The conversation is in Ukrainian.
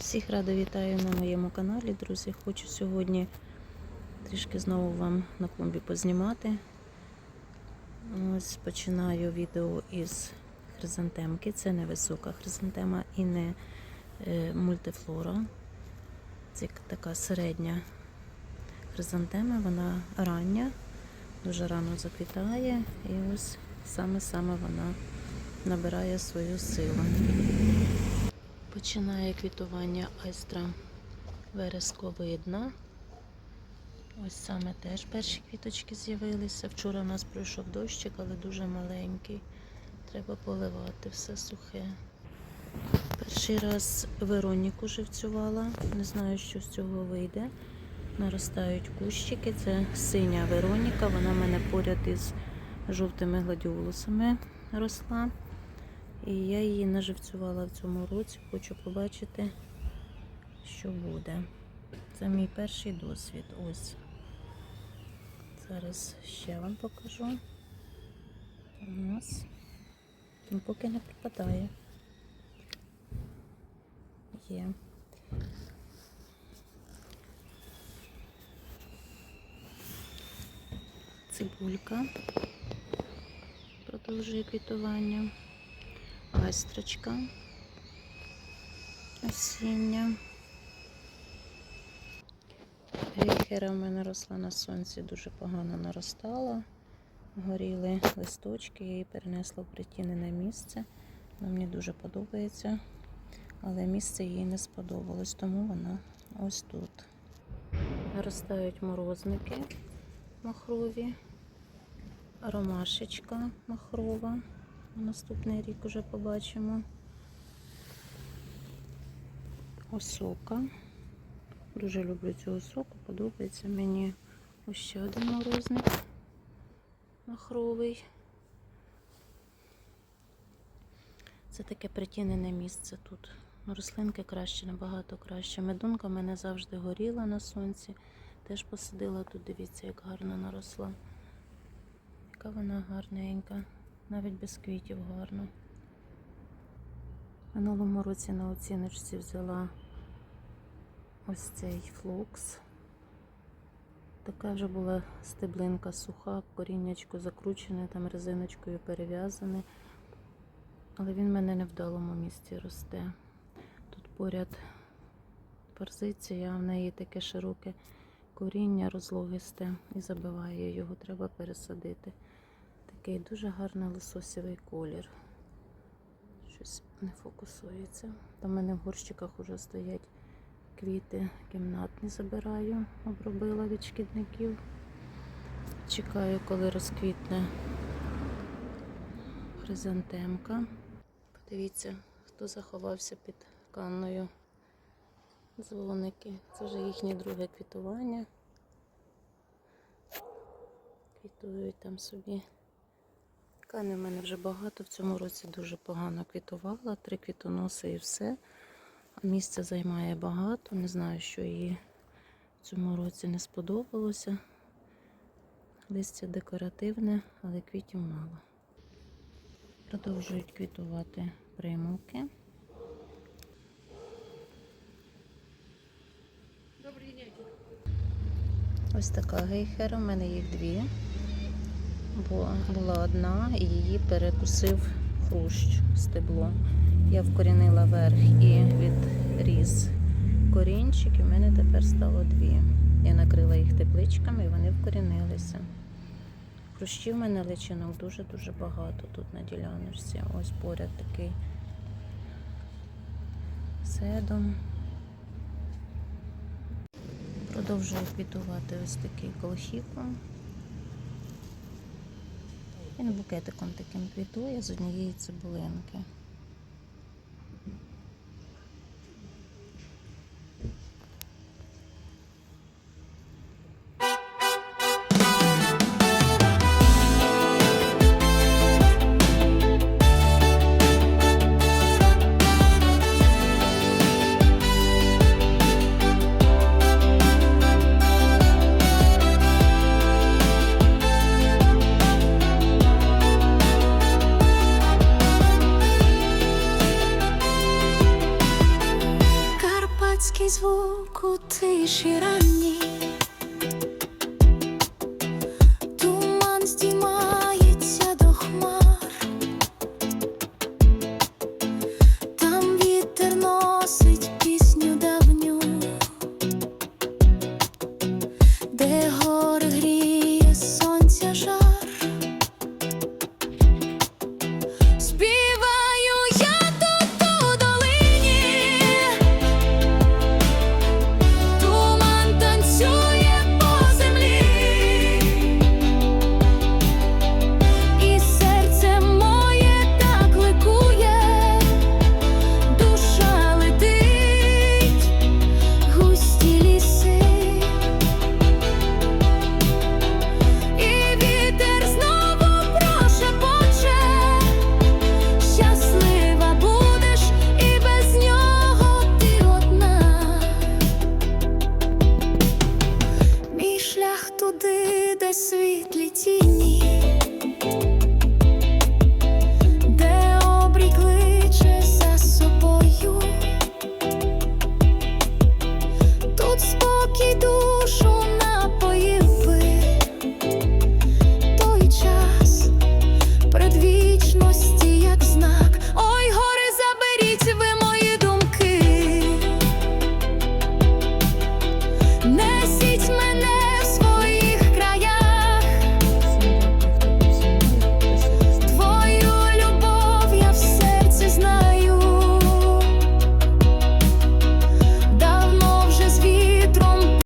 Всіх радо вітаю на моєму каналі, друзі. Хочу сьогодні трішки знову вам на клумбі познімати. Ось починаю відео із хризантемки. Це не висока хризантема і не е, мультифлора. Це така середня хризантема, вона рання, дуже рано заквітає і ось саме-саме вона набирає свою силу. Починає квітування айстра вересковидна. Ось саме теж перші квіточки з'явилися. Вчора у нас пройшов дощик, але дуже маленький. Треба поливати все сухе. Перший раз Вероніку живцювала. Не знаю, що з цього вийде. Наростають кущики. Це синя Вероніка. Вона в мене поряд із жовтими гладіолусами росла. І я її наживцювала в цьому році. Хочу побачити, що буде. Це мій перший досвід. Ось. Зараз ще вам покажу. Ось. Ну, поки не пропадає. Є. Цибулька продовжує квітування. Айстрочка осіння. Гейхера в мене росла на сонці, дуже погано наростала. Горіли листочки, я її перенесла в притінене місце. Вона мені дуже подобається, але місце їй не сподобалось, тому вона ось тут. Наростають морозники махрові, ромашечка махрова. Наступний рік уже побачимо. Осока. Дуже люблю цю осоку, подобається мені ось ще один морозник махровий. Це таке притінене місце тут. Рослинки краще, набагато краще. Медунка в мене завжди горіла на сонці. Теж посадила тут, дивіться, як гарно наросла. Яка вона гарненька навіть без квітів гарно. Минулому році на оціночці взяла ось цей флокс. Така вже була стеблинка суха, коріннячко закручене, там резиночкою перев'язане. Але він в мене не вдалому місці росте. Тут поряд парзиція, в неї таке широке коріння розлогисте і забиває його, треба пересадити. Такий дуже гарний лососєвий колір. Щось не фокусується. Там в мене в горщиках вже стоять квіти, кімнатні забираю, обробила від шкідників. Чекаю, коли розквітне хризантемка. Подивіться, хто заховався під канною. Дзвоники. Це вже їхнє друге квітування. Квітують там собі. Кани в мене вже багато. В цьому році дуже погано квітувала. Три квітоноси і все. А місце займає багато. Не знаю, що їй в цьому році не сподобалося. Листя декоративне, але квітів мало. Продовжують квітувати примулки. Ось така гейхера, у мене їх дві бо була одна і її перекусив хрущ стебло. Я вкорінила верх і відріз корінчик, і в мене тепер стало дві. Я накрила їх тепличками і вони вкорінилися. Хрущів в мене личинок дуже-дуже багато тут на діляночці. Ось поряд такий седом. Продовжую квітувати ось такий колхіпом. Він букетиком таким квітує з однієї цибулинки. тиші ранній туман здіймається до хмар, там вітер носить пісню давню, де го.